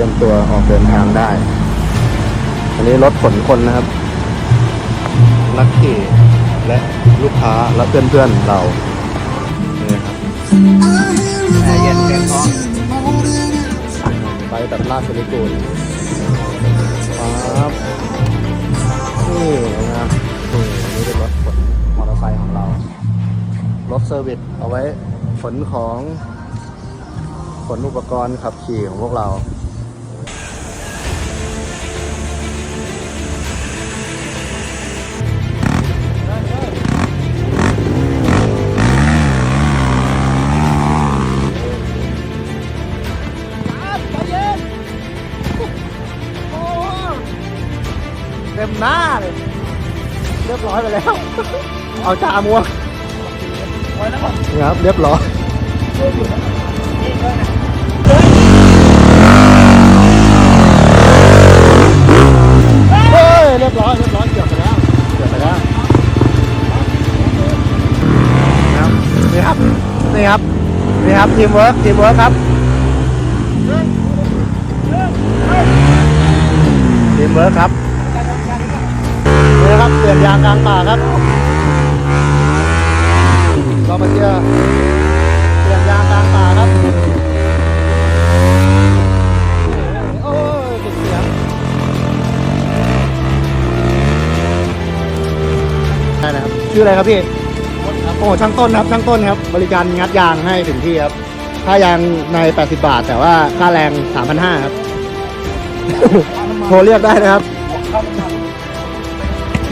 ตรียมตัวออกเดินทางได้ อันนี้รถขนคนนะครับ นักขี่และลูกค้าและเพื่อนๆเรานี่นะครับแอร์เย็นเพียงพอไปแบบลาดสลิกูลครับนี่นะครับนี่นนี้เป็นรถขนมอเตอร์ไซค์ของเรา รถเซอร์วิสเอาไว้ขนของขนอุปกรณ์ขับขี่ของพวกเรา หน้าเลยเรียบร้อยไปแล้ว เอาจามัวนี่ครับเรียบร้อยเฮ้ยเรียบร้อยเรียบร้อยเกือบไปแล้วเกือบไปแล้วนะครับนี่ครับนี่ครับนี่ครับทีมเวิร์กทีมเวิร์กครับทีมเวิร์กครับ ยนยางกลางป่าครับเรามาเจอเปลี่ยนยางกลางป่าครับโอ้ยติดเสียงได้นะครับชื่ออะไรครับพี่โอ้ช่างต้นครับช่างต้นครับ บริการงัดยางให้ถึงที่ครับค่ายางใน 80 บาท แต่ว่าค่าแรง 3,500 ครับ โทรเรียกได้นะครับ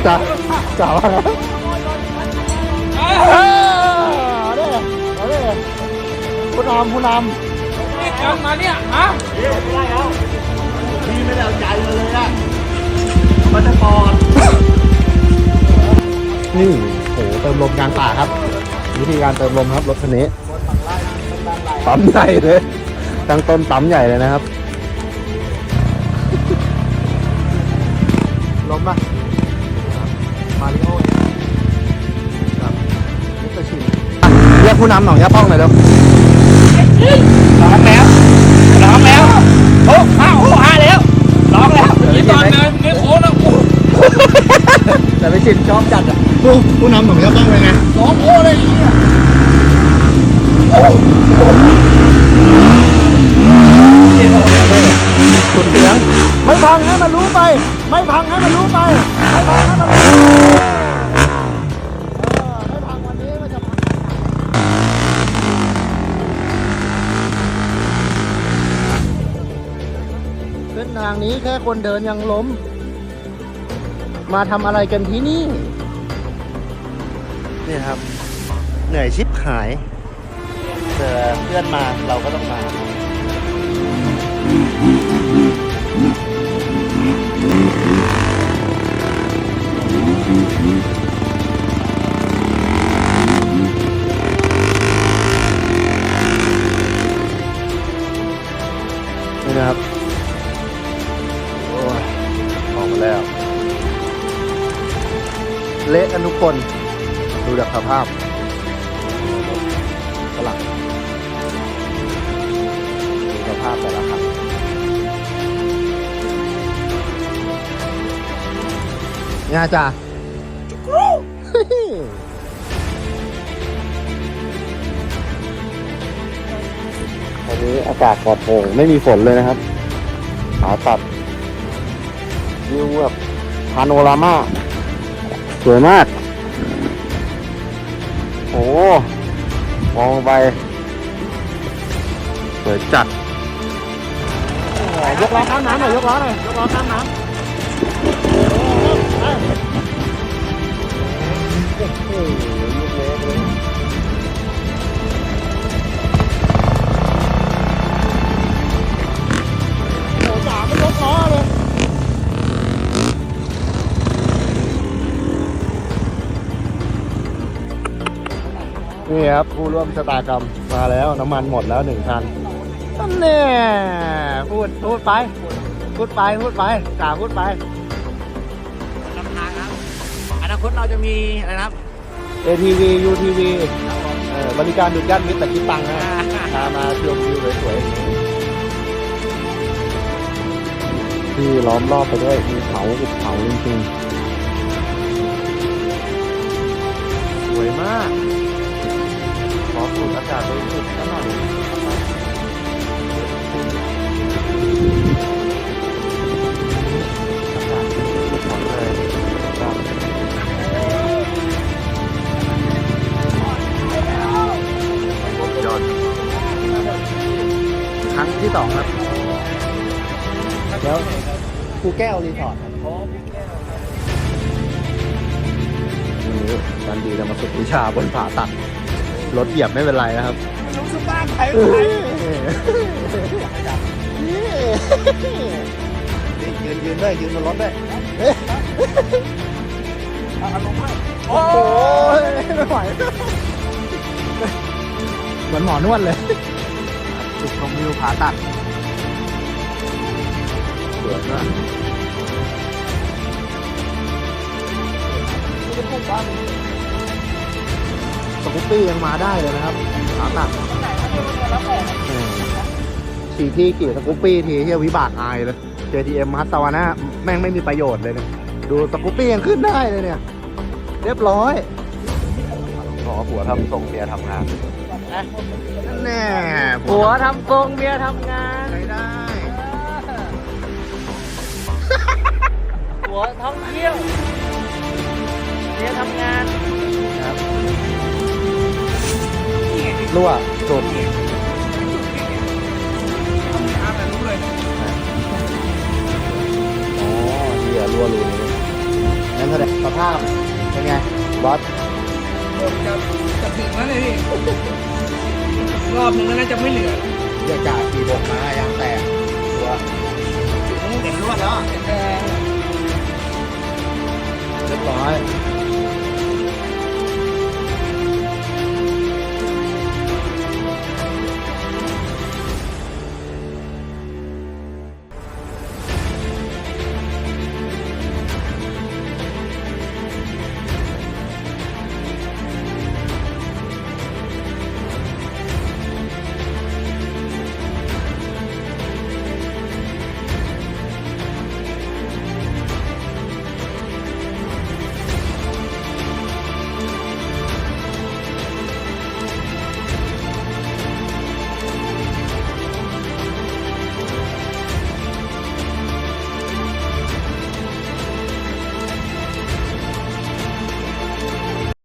จ้าจ้าว่าครับเอ้ยเอาดิเอาดิคุณออมคุณออมนี่กลับมาเนี่ยฮะพี่ไม่ได้เอาใจมาเลยอะมันจะปอดนี่โหเติมลมกลางป่าครับ วิธีการเติมลมครับรถคันนี้ปั๊มใหญ่เลยตั้งต้นปั๊มใหญ่เลยนะครับลมป่ะ มาริโอครับมิสเตอร์ชินอะเรียกผู้นำหน่อยย่าป้องหน่อยเร็วร้องแล้วร้องแล้วโอ้ห้าโอ้ห้าแล้วร้องแล้วนี่ตอนเดินนี่โอ้แล้วโอ้แต่ไม่ชินชอบจัดอะผู้ผู้นำของย่าป้องเป็นไงร้องโอ้เลยอ ทางนี้แค่คนเดินยังล้ม มาทำอะไรกันที่นี่ นี่ครับ เหนื่อยชิบหายเจอเพื่อนมาเราก็ต้องมานี่นะครับ กันทุกคน ดูจากสภาพฝรั่งดูสภาพแต่ละคันเนี่ยจ้าจุกรูวันนี้อากาศปลอดโปร่งไม่มีฝนเลยนะครับขาตัดวิวแบบพาโนรามา วยมาก โอ้มองไป สวยจัดยกล้อข้ามน้ำหน่อยยกล้อหน่อยยกล้อข้ามน้ำ ครับผู้ร่วมชะตากรรมมาแล้วน้ำมันหมดแล้วหนึ่งคันนั่นแน่พูดพูดไป พูดไปพูดไปจ่าพูดไปนำทางครับ อนาคตเราจะมีอะไรนะครับ ATV UTV เอ่อบริการดุดยัดมิตรแต่คิดตังค์นะพามาชมวิวสวยๆที่ล้อมรอบไปด้วยมีเขาหุบเขาจริงๆ สวยมาก ขอสูดอากาศบริสุทธิ์สักหน่อยครั้งที่สองครับแล้วภูแก้วรีสอร์ทครับวันนี้จันดีจะมาฝึกวิชาบนผาตัด รถเหยียบไม่เป็นไรนะครับรู้สึกบ้านใครเอใครอยืนยืนด้วยยืนบนรถด้วยเอาลงมาโอ้โอ้ยไม่ไหวเหมือนหมอนวดเลยจุดชมวิวผาตัดสวยมาก สกูปปี้ยังมาได้เลยนะครับผาตัดเออขี่ที่ขี่สกูปปี้ทีเที่ยววิบากอายเลย JTM ฮัตตาวาน่าแม่งไม่มีประโยชน์เลยเนี่ยดูสกูปปี้ยังขึ้นได้เลยเนี่ย เรียบร้อยขอผัวทำทรงเมียทำงานนั่นแน่หัวทำทรงเมียทำงานใช้ได้หัวท่องเที่ยวเมียทำงานครับ รั่วสุดทำแบบรู้เลยอ๋อเหี้ยรั่วรูนี้นั่นแสดงสภาพเป็นไงบอสจะจะถึงแล้วเลยพี่รอบหนึ่งแล้วน่าจะไม่เหลือเรียกจ่าขี่บกมายางแตกตัวเห็นรวดแล้วเห็นแดงเรียบร้อย